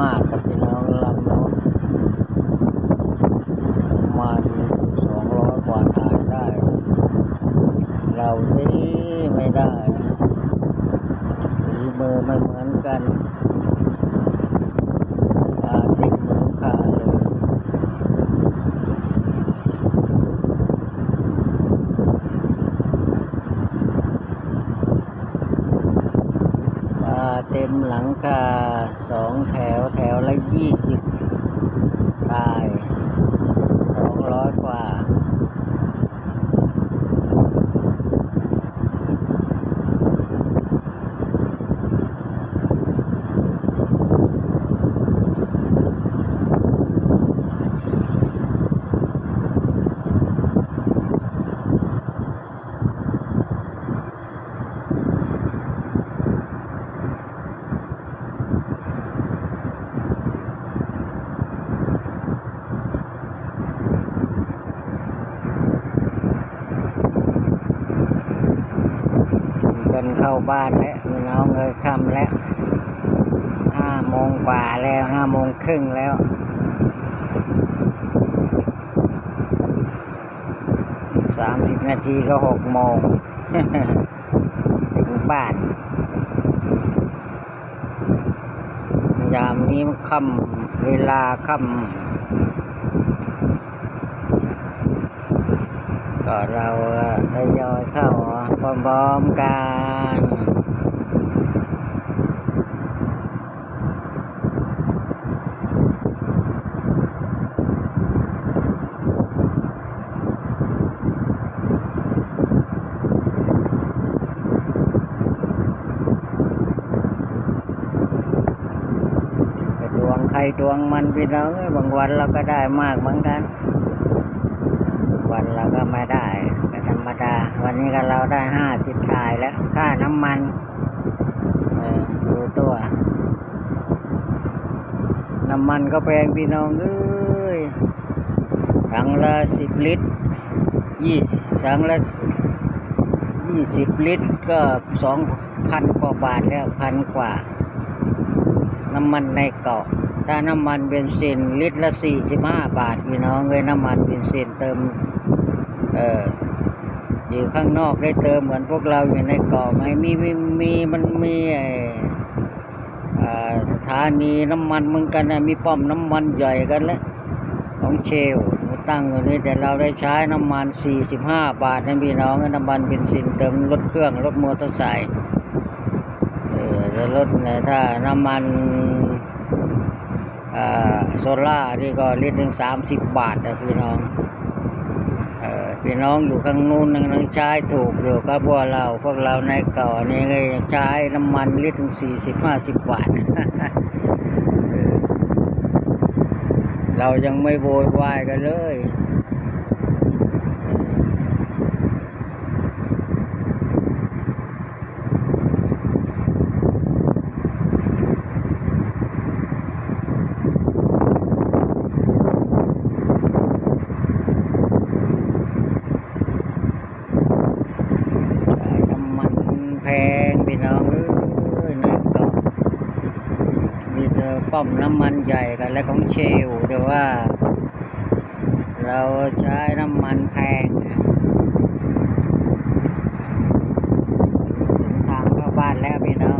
มากครับพี่น้องลำน้นประมาสองร้อยกว่าถ่ายได้ เราที่ไม่ได้ฝีมือไม่เหมือนกันปลาติดเหมือนขาเลย ปลาเต็ มหลังคาสองแถวแถวละยี่สิบตายสองร้อยกว่า กัน เข้าบ้านแล้วพี่น้องเอยค่ำแล้วห้าโมงกว่าแล้วห้าโมงครึ่งแล้วสามสิบนาทีก็หกโมงถึงบ้าน ยามนี้ค่ำเวลาค่ำ ก็เราทยอยเข้าพร้อมๆกันดวงใครดวงมันพี่น้องบางวันเราก็ได้มากเหมือนกัน วันเราก็ไม่ได้ก็ธรรมดา วันนี้ก็เราได้ห้าสิบถ่ายแล้ว ค่าน้ำมัน เออดูตัว น้ำมันก็แพงพี่น้องเอ้ยถังละสิบลิตรยี่ถังละยี่สิบลิตรก็สองพันกว่าบาทแล้วพันกว่า น้ำมันในเกาะถ้าน้ำมันเบนซินลิตรละสี่สิบห้าบาทพี่น้องเลยน้ำมันเบนซินเติม เอออยู่ข้างนอกได้เติมเหมือนพวกเราอยู่ในเกาะไหมมีมีมีมันมีไอ้อ่าสถานีน้ำมันเหมือนกันนะมีป้อมน้ำมันใหญ่กันแล้วของเชลตั้งอยู่นี่แต่เราได้ใช้น้ำมันสี่สิบห้าบาทนะพี่น้องน้ำมันเบนซินเติมรถเครื่องรถมอเตอร์ไซค์เออแล้วรถเนี่ยถ้าน้ำมันโซล่านี่ก็ลิตรหนึ่งสามสิบบาทนะพี่น้อง พี่น้องอยู่ข้างนู้นยังใช้ถูกอยู่ก็พวกเราพวกเราในเก่านี่ก็ยังใช้น้ำมันลิตรถึงสี่สิบห้าสิบบาทเรายังไม่โวยวายกันเลย งพี่น้องเอ้ยนะก็มีเจอป้อมน้ำมันใหญ่กันและของเชลแต่ว่า เราใช้น้ำมันแพงทางเข้าบ้านแล้วพี่น้อง